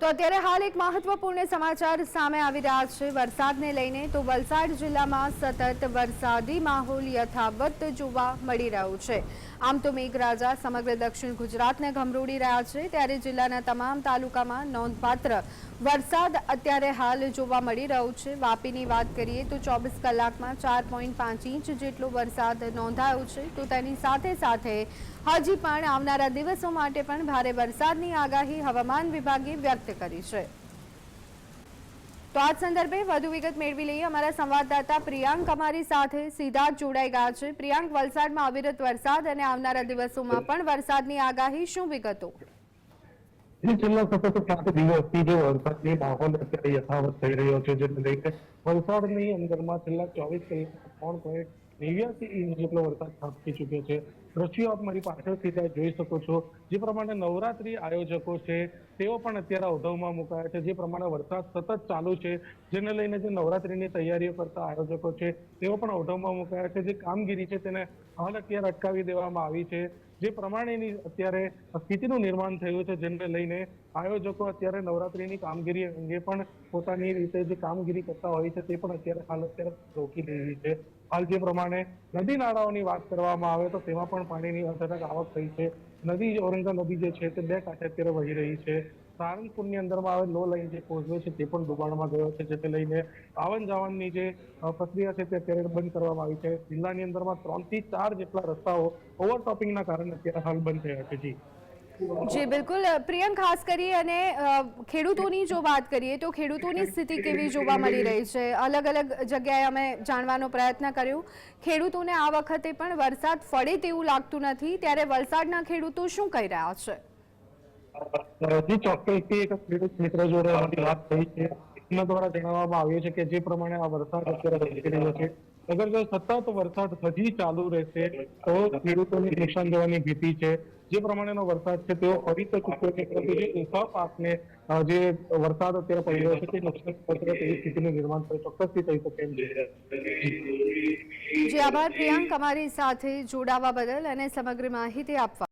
તો અત્યારે હાલ એક મહત્વપૂર્ણ સમાચાર સામે આવી રહ્યા છે. વરસાદને લઈને તો વલસાડ જિલ્લામાં સતત વરસાદી માહોલ યથાવત જોવા મળી રહ્યો છે. આમ તો મેઘરાજા સમગ્ર દક્ષિણ ગુજરાતને ગમરોડી રહ્યા છે. ત્યારે જિલ્લાના તમામ તાલુકામાં નોંધપાત્ર વરસાદ અત્યારે હાલ જોવા મળી રહ્યો છે. વાપીની વાત કરીએ તો ચોવીસ કલાકમાં ચાર પોઈન્ટ પાંચ ઇંચ જેટલો વરસાદ નોંધાયો છે. તો તેની સાથે સાથે હજી પણ આવનારા દિવસો માટે પણ ભારે વરસાદની આગાહી હવામાન વિભાગે વ્યક્ત કરી છે. તો આ સંદર્ભે વધુ વિગત મેળવી લઈએ. અમારા સંવાદદાતા પ્રિયાંક અમારી સાથે સીધા જોડાઈ ગયા છે. પ્રિયાંક, વલસાડમાં અવિરત વરસાદ અને આવનારા દિવસોમાં પણ વરસાદની આગાહી શું વિગતો? છેલ્લા સતત સાત દિવસથી જે વરસાદની માહોલ અત્યારે યથાવત થઈ રહ્યો છે, જેને લઈને વલસાડની અંદરમાં છેલ્લા ચોવીસ કલાક ત્રણ પોઈન્ટ નેવ્યાસી ઇંચ જેટલો વરસાદ ખાબકી ચૂક્યો છે. દ્રશ્યો આપ મારી પાછળથી ત્યાં જોઈ શકો છો. જે પ્રમાણે નવરાત્રી આયોજકો છે, તેઓ પણ અત્યારે અવધવમાં મુકાયા છે. જે પ્રમાણે વરસાદ સતત ચાલુ છે, જેને લઈને જે નવરાત્રીની તૈયારીઓ કરતા આયોજકો છે, તેઓ પણ અવધવમાં મુકાયા છે. જે કામગીરી છે, તેને હાલ અત્યારે અટકાવી દેવામાં આવી છે. જે પ્રમાણેની અત્યારે સ્થિતિનું નિર્માણ થયું છે, જેને લઈને આયોજકો અત્યારે નવરાત્રીની કામગીરી અંગે પણ પોતાની રીતે જે કામગીરી કરતા હોય છે, તે પણ અત્યારે હાલ અત્યારે રોકી દેવી છે. હાલ જે પ્રમાણે નદી નાળાઓની વાત કરવામાં આવે તો તેમાં પણ પાણીની અસરક આવક થઈ છે. નદી ઓરંગા નદી જે છે તે બે કાંઠે અત્યારે વહી રહી છે. સારંગપુરની અંદરમાં આવે લો લાઈન જે કોઝવે છે તે પણ દુબાણમાં ગયો છે જેને લઈને આવન જાવનની જે પ્રક્રિયા છે તે અત્યારે બંધ કરવામાં આવી છે. જિલ્લાની અંદરમાં ત્રણથી ચાર જેટલા રસ્તાઓ ઓવરટોપિંગના કારણે અત્યારે હાલ બંધ થયા છે. જી. જી, બિલકુલ. પ્રિયંક, ખાસ કરી અને ખેડૂતોની જો વાત કરીએ તો ખેડૂતોની સ્થિતિ કેવી જોવા મળી રહી છે? અલગ અલગ જગ્યાએ અમે જાણવાનો પ્રયત્ન કર્યો. ખેડૂતોને આ વખતે પણ વરસાદ ફળે તેવું લાગતું નથી. ત્યારે વલસાડના ખેડૂતો શું કહી રહ્યા છે? જી ચોક્કસથી એક ખેડૂત મિત્ર જોડે અમારી વાત થઈ છે. એમના દ્વારા જણાવવામાં આવ્યું છે કે જે પ્રમાણે આ વરસાદ અત્યારે વરસી રહ્યો છે, અગર જો સતત વરસાદ હજી ચાલુ રહેશે, તો ખેડૂતોને નુકસાન જવાની ભીતિ છે. જે પ્રમાણેનો વરસાદ છે, તેઓ ફરી તો ચૂકવે છે. પરંતુ જે ઊંચા પાકને જે વરસાદ અત્યારે પડી રહ્યો છે, તે નુકસાન પહોંચે તેવી સ્થિતિનું નિર્માણ ચોક્કસથી થઈ શકે એમ છે. જી, આભાર પ્રિયંક, અમારી સાથે જોડાવા બદલ અને સમગ્ર માહિતી આપવા.